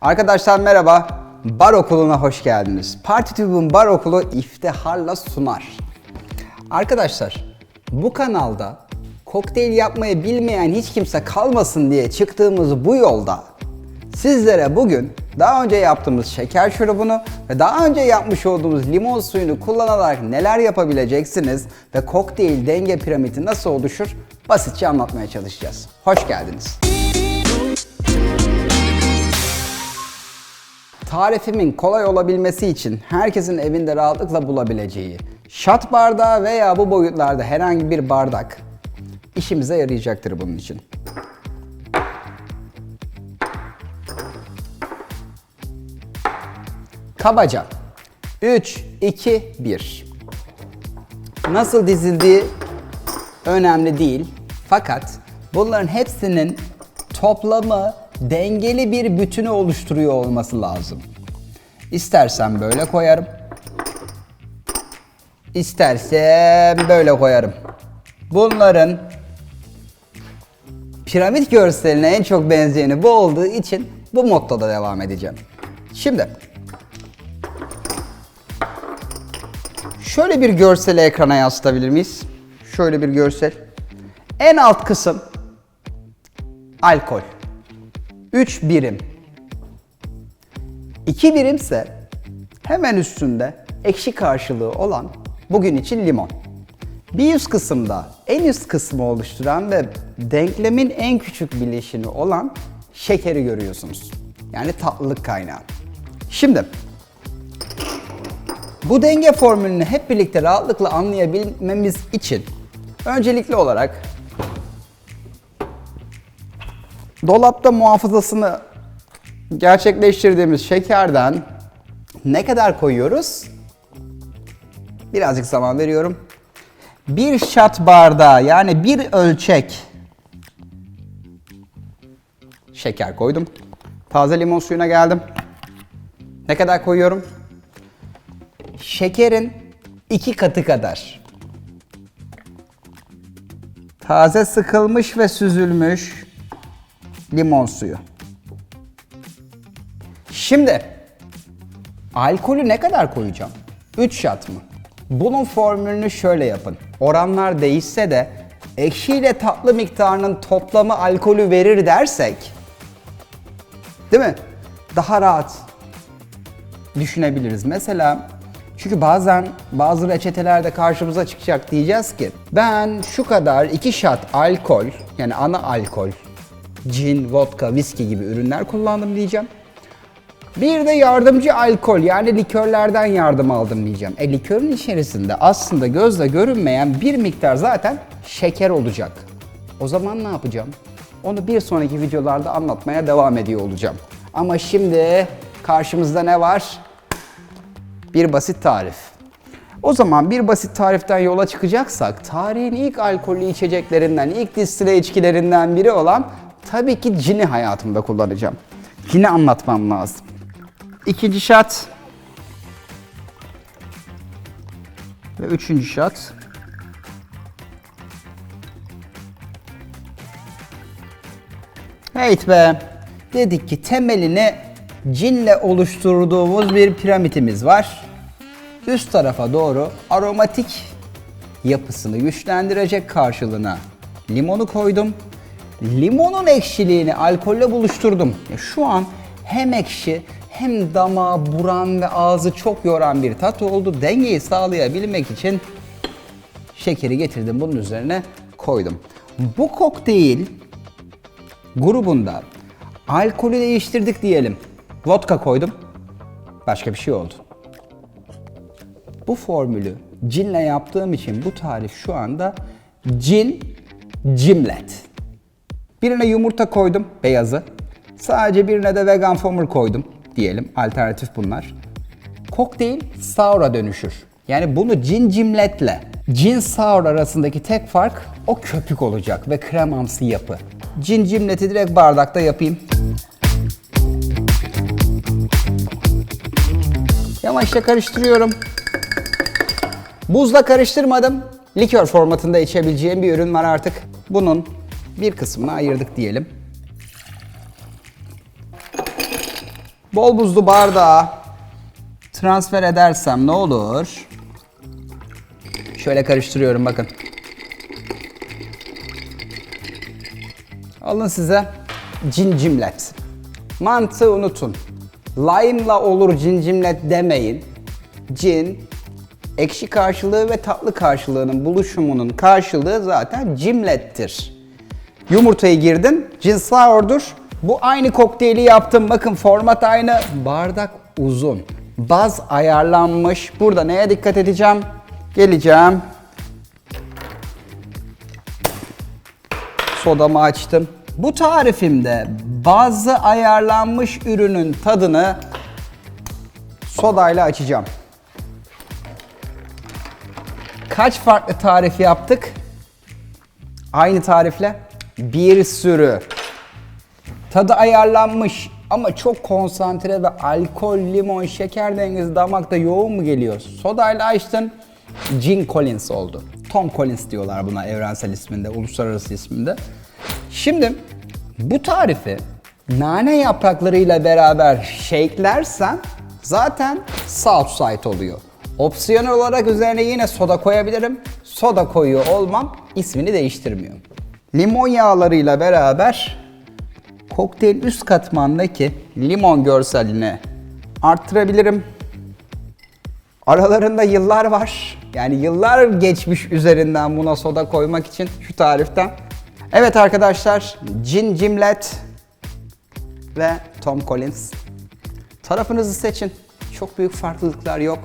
Arkadaşlar merhaba. Bar okuluna hoş geldiniz. PartyTube'un bar okulu iftiharla sunar. Arkadaşlar bu kanalda kokteyl yapmayı bilmeyen hiç kimse kalmasın diye çıktığımız bu yolda sizlere bugün daha önce yaptığımız şeker şurubunu ve daha önce yapmış olduğumuz limon suyunu kullanarak neler yapabileceksiniz ve kokteyl denge piramidi nasıl oluşur basitçe anlatmaya çalışacağız. Hoş geldiniz. Tarifimin kolay olabilmesi için herkesin evinde rahatlıkla bulabileceği şat bardağı veya bu boyutlarda herhangi bir bardak işimize yarayacaktır bunun için. Kabaca 3, 2, 1. Nasıl dizildiği önemli değil. Fakat bunların hepsinin toplamı dengeli bir bütünü oluşturuyor olması lazım. İstersen böyle koyarım. İstersem böyle koyarım. Bunların piramit görseline en çok benzeyeni bu olduğu için bu mottoda devam edeceğim. Şimdi şöyle bir görseli ekrana yansıtabilir miyiz? Şöyle bir görsel. En alt kısım alkol. 3 birim. 2 birimse hemen üstünde ekşi karşılığı olan bugün için limon. Bir üst kısımda en üst kısmı oluşturan ve denklemin en küçük bileşini olan şekeri görüyorsunuz. Yani tatlılık kaynağı. Şimdi bu denge formülünü hep birlikte rahatlıkla anlayabilmemiz için öncelikli olarak dolapta muhafazasını gerçekleştirdiğimiz şekerden ne kadar koyuyoruz? Birazcık zaman veriyorum. Bir şat bardağı yani bir ölçek şeker koydum. Taze limon suyuna geldim. Ne kadar koyuyorum? Şekerin iki katı kadar. Taze sıkılmış ve süzülmüş limon suyu. Şimdi alkolü ne kadar koyacağım? 3 shot mı? Bunun formülünü şöyle yapın. Oranlar değişse de ekşi ile tatlı miktarının toplamı alkolü verir dersek değil mi? Daha rahat düşünebiliriz. Mesela çünkü bazen bazı reçetelerde karşımıza çıkacak diyeceğiz ki ben şu kadar iki shot alkol yani ana alkol cin, vodka, viski gibi ürünler kullandım diyeceğim. Bir de yardımcı alkol yani likörlerden yardım aldım diyeceğim. E likörün içerisinde aslında gözle görünmeyen bir miktar zaten şeker olacak. O zaman ne yapacağım? Onu bir sonraki videolarda anlatmaya devam ediyor olacağım. Ama şimdi karşımızda ne var? Bir basit tarif. O zaman bir basit tariften yola çıkacaksak tarihin ilk alkollü içeceklerinden, ilk distile içkilerinden biri olan tabii ki cini hayatımda kullanacağım. Cini anlatmam lazım. İkinci şat ve üçüncü şat. Heyt be. Dedik ki temelini cinle oluşturduğumuz bir piramidimiz var. Üst tarafa doğru aromatik yapısını güçlendirecek karşılığına limonu koydum. Limonun ekşiliğini alkolle buluşturdum. Şu an hem ekşi hem damağı buran ve ağzı çok yoran bir tat oldu. Dengeyi sağlayabilmek için şekeri getirdim bunun üzerine koydum. Bu kokteyl grubunda alkolü değiştirdik diyelim. Vodka koydum. Başka bir şey oldu. Bu formülü cinle yaptığım için bu tarif şu anda cin cimlet. Birine yumurta koydum, beyazı. Sadece birine de vegan formül koydum diyelim. Alternatif bunlar. Kokteyl sour'a dönüşür. Yani bunu cin cimletle cin sour arasındaki tek fark o köpük olacak ve kremamsı yapı. Cin cimleti direkt bardakta yapayım. Yavaşça karıştırıyorum. Buzla karıştırmadım. Likör formatında içebileceğim bir ürün var artık. Bunun bir kısmını ayırdık diyelim. bol buzlu bardağa transfer edersem ne olur? Şöyle karıştırıyorum bakın. Alın size cincimlet. Mantığı unutun. Lime'la olur cincimlet demeyin. Cin, ekşi karşılığı ve tatlı karşılığının buluşumunun karşılığı zaten cimlettir. Yumurtayı girdin, cin sour'dur. Bu aynı kokteyli yaptım. Bakın format aynı. Bardak uzun. Baz ayarlanmış. Burada neye dikkat edeceğim? Geleceğim. Sodamı açtım. Bu tarifimde bazı ayarlanmış ürünün tadını sodayla açacağım. Kaç farklı tarif yaptık? Aynı tarifle bir sürü. Tadı ayarlanmış ama çok konsantre ve alkol, limon, şeker dengesi damakta yoğun mu geliyor? Sodayla açtın, Gin Collins oldu. Tom Collins diyorlar buna evrensel isminde, uluslararası isminde. Şimdi bu tarifi nane yapraklarıyla beraber shake'lersen zaten Southside oluyor. Opsiyonel olarak üzerine yine soda koyabilirim. Soda koyuyor olmam ismini değiştirmiyor. Limon yağlarıyla beraber kokteyl üst katmandaki limon görselini arttırabilirim. Aralarında yıllar var. Yani yıllar geçmiş üzerinden buna soda koymak için şu tariften. Evet arkadaşlar, Gin Gimlet ve Tom Collins. Tarafınızı seçin. Çok büyük farklılıklar yok.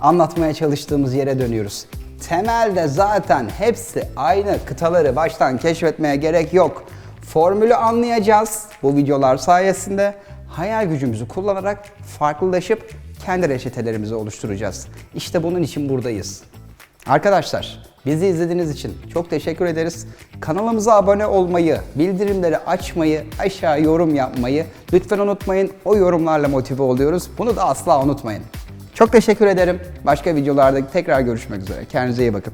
Anlatmaya çalıştığımız yere dönüyoruz. Temelde zaten hepsi aynı kıtaları baştan keşfetmeye gerek yok. Formülü anlayacağız bu videolar sayesinde. Hayal gücümüzü kullanarak farklılaşıp kendi reçetelerimizi oluşturacağız. İşte bunun için buradayız. Arkadaşlar bizi izlediğiniz için çok teşekkür ederiz. Kanalımıza abone olmayı, bildirimleri açmayı, aşağı yorum yapmayı lütfen unutmayın. O yorumlarla motive oluyoruz. Bunu da asla unutmayın. Çok teşekkür ederim. Başka videolarda tekrar görüşmek üzere. Kendinize iyi bakın.